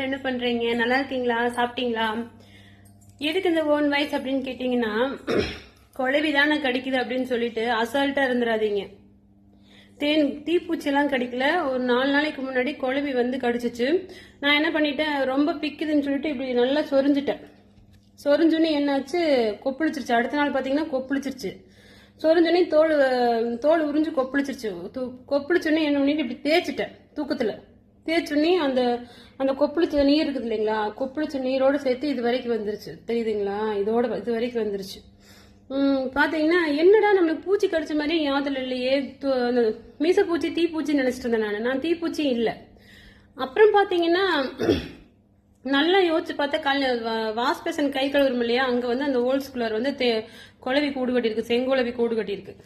என்ன பண்றீங்க? நல்லா இருக்கீங்களா? சாப்பிட்டீங்களா? எதுக்கு இந்த ஓன் வாய்ஸ் அப்படின்னு கேட்டீங்கன்னா குழவி தானே கடிக்குது அப்படின்னு சொல்லிட்டு அசால்ட்டா இருந்துடாதீங்க தேன் தீப்பூச்சிலாம் கடிக்கல. ஒரு நாலு நாளைக்கு முன்னாடி குழவி வந்து கடிச்சிச்சு. நான் என்ன பண்ணிட்டேன்? ரொம்ப பிக்குதுன்னு சொல்லிட்டு இப்படி நல்லா சொரிஞ்சிட்டேன். சொரிஞ்சுன்னு என்னாச்சு? கொப்பளிச்சிருச்சு. அடுத்த நாள் பார்த்தீங்கன்னா கொப்பளிச்சிருச்சு. சொரிஞ்சோடனே தோல் தோல் உறிஞ்சு கொப்பளிச்சிருச்சு. து- என்ன பண்ணிட்டு இப்படி தேய்ச்சிட்டேன் தூக்கத்தில். தேய்ச்சோன்னே அந்த அந்த கொப்பளிச்ச நீர் இருக்குது இல்லைங்களா? கொப்பளிச்ச நீரோடு சேர்த்து இது வரைக்கும் வந்துருச்சு. தெரியுதுங்களா? இதோட இது வரைக்கும் வந்துருச்சு. பார்த்தீங்கன்னா என்னடா நம்மளுக்கு பூச்சி கடிச்ச மாதிரியே யாதில் இல்லையே. து- அந்த மீசப்பூச்சி தீப்பூச்சி நினைச்சிட்டு இருந்தேன் நான். நான் தீப்பூச்சி இல்லை. அப்புறம் பார்த்தீங்கன்னா நல்லா யோசிச்சு பார்த்தா கல் வாஷ் பேசன் கை கழுவுறோம் இல்லையா? அங்கே வந்து அந்த ஹோல்ஸ்குள்ளர் வந்து தே- குழவி கூடு கட்டியிருக்கு. செங்குழவி கூடு கட்டியிருக்கு.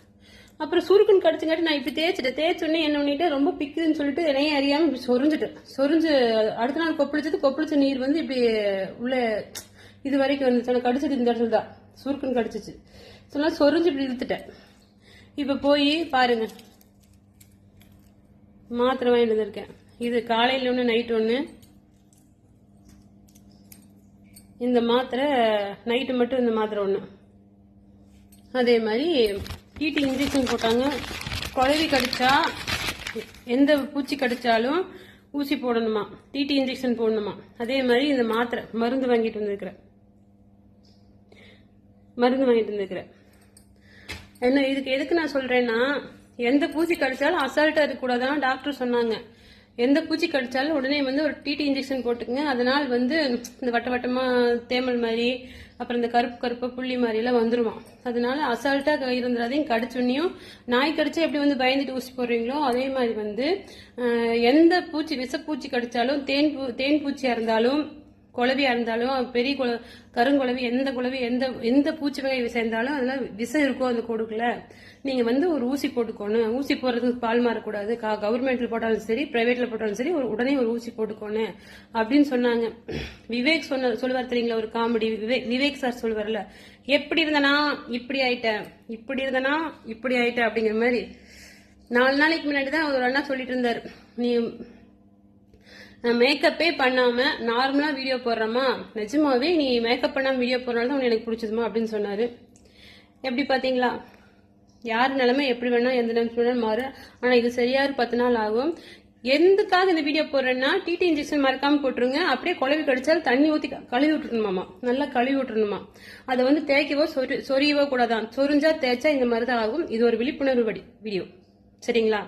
அப்புறம் சுருக்குன்னு கடிச்சுங்காட்டி நான் இப்படி தேய்ச்சிட்டேன். தேய்ச்சோடனே என்ன பண்ணிட்டு ரொம்ப பிக்குதுன்னு சொல்லிட்டு என்னையே அறியாம இப்படி சொரிஞ்சுட்டேன் சொரிஞ்சு அடுத்த நாள் கொப்பளிச்சது கொப்பளிச்ச நீர் வந்து இப்படி உள்ள இது வரைக்கும் வந்துச்சு எனக்கு கடிச்சது இந்த இடத்துல தான். சுருக்குன்னு கடிச்சிச்சு. சொன்னா சொரிஞ்சு இப்படி இழுத்துட்டேன். இப்போ போய் பாருங்க. மாத்திரை வாங்கிட்டு வந்திருக்கேன். இது காலையில் ஒன்று நைட் ஒன்று இந்த மாத்திரை நைட்டு மட்டும் இந்த மாத்திரை ஒன்று அதே மாதிரி டிடி இன்ஜெக்ஷன் போட்டாங்க. குழவி கடிச்சா எந்த பூச்சி கடிச்சாலும் ஊசி போடணுமா? டிடி இன்ஜெக்ஷன் போடணுமா? அதே மாதிரி இந்த மாத்திரை மருந்து வாங்கிட்டு வந்திருக்கிறேன். மருந்து வாங்கிட்டு வந்திருக்கிறேன். என்ன இதுக்கு எதுக்கு நான் சொல்றேன்னா எந்த பூச்சி கடிச்சாலும் அசால்ட்டா இருக்கக்கூடாதான் டாக்டர் சொன்னாங்க. எந்த பூச்சி கடிச்சாலும் உடனே வந்து ஒரு டிடி இன்ஜெக்ஷன் போட்டுக்குங்க. அதனால் வந்து இந்த வட்ட வட்டமா தேமல் மாதிரி அப்புறம் இந்த கருப்பு கருப்பு புள்ளி மாதிரிலாம் எல்லாம் அதனால அசால்ட்டாக இருந்துடாதையும் கடிச்சுன்னையும் நாய் கடிச்சா எப்படி வந்து பயந்துட்டு ஊசி போடுறீங்களோ அதே மாதிரி வந்து எந்த பூச்சி விஷப்பூச்சி கடிச்சாலும் தேன் பூ தேன் பூச்சியாக இருந்தாலும் குளவியா இருந்தாலும் பெரிய குழ கருங்குழவி எந்த குழவி எந்த எந்த பூச்சி வகை சேர்ந்தாலும் அதுல விஷம் இருக்கும் அந்த கொடுக்கல நீங்க வந்து ஒரு ஊசி போட்டுக்கோணும். ஊசி போடுறதுக்கு பால் மாறக்கூடாது. கவர்மெண்ட்ல போட்டாலும் சரி பிரைவேட்ல போட்டாலும் சரி ஒரு உடனே ஒரு ஊசி போட்டுக்கோணும். அப்படின்னு சொன்னாங்க. விவேக் சொன்ன சொல்லுவார் தெரியுங்களா? ஒரு காமெடி. விவேக் விவேக் சார் சொல்லுவார்ல எப்படி இருந்தனா இப்படி ஆயிட்டேன். இப்படி இருந்தனா இப்படி ஆயிட்டேன். அப்படிங்கிற மாதிரி. நாலு நாளைக்கு முன்னாடி தான் ஒரு அண்ணா சொல்லிட்டு இருந்தார். நீ மேக்கப்பே பண்ணாம நார்மலா வீடியோ போடுறேமா நிஜமாவே நீ மேக்கப் பண்ணாம வீடியோ போடுறனால தான் உனக்கு எனக்கு பிடிச்சதுமா அப்படின்னு சொன்னாரு. எப்படி பாத்தீங்களா யார் நிலைமை எப்படி வேணா எந்த நிலைமை மாறு. ஆனா இது சரியா ஒரு பத்து நாள் ஆகும். எதுக்காக இந்த வீடியோ போடுறேன்னா டிடி இன்ஜெக்ஷன் மறக்காம போட்டுருங்க. அப்படியே குழவி கடிச்சால் தண்ணி ஊத்தி கழுவி விட்டுருணுமாமா நல்லா கழுவி விட்டுருணுமா அதை வந்து தேய்க்கவோ சொரி சொரியவோ கூடாதான். சொரிஞ்சா தேய்ச்சா இந்த மாதிரி தான் ஆகும். இது ஒரு விழிப்புணர்வு வீடியோ சரிங்களா?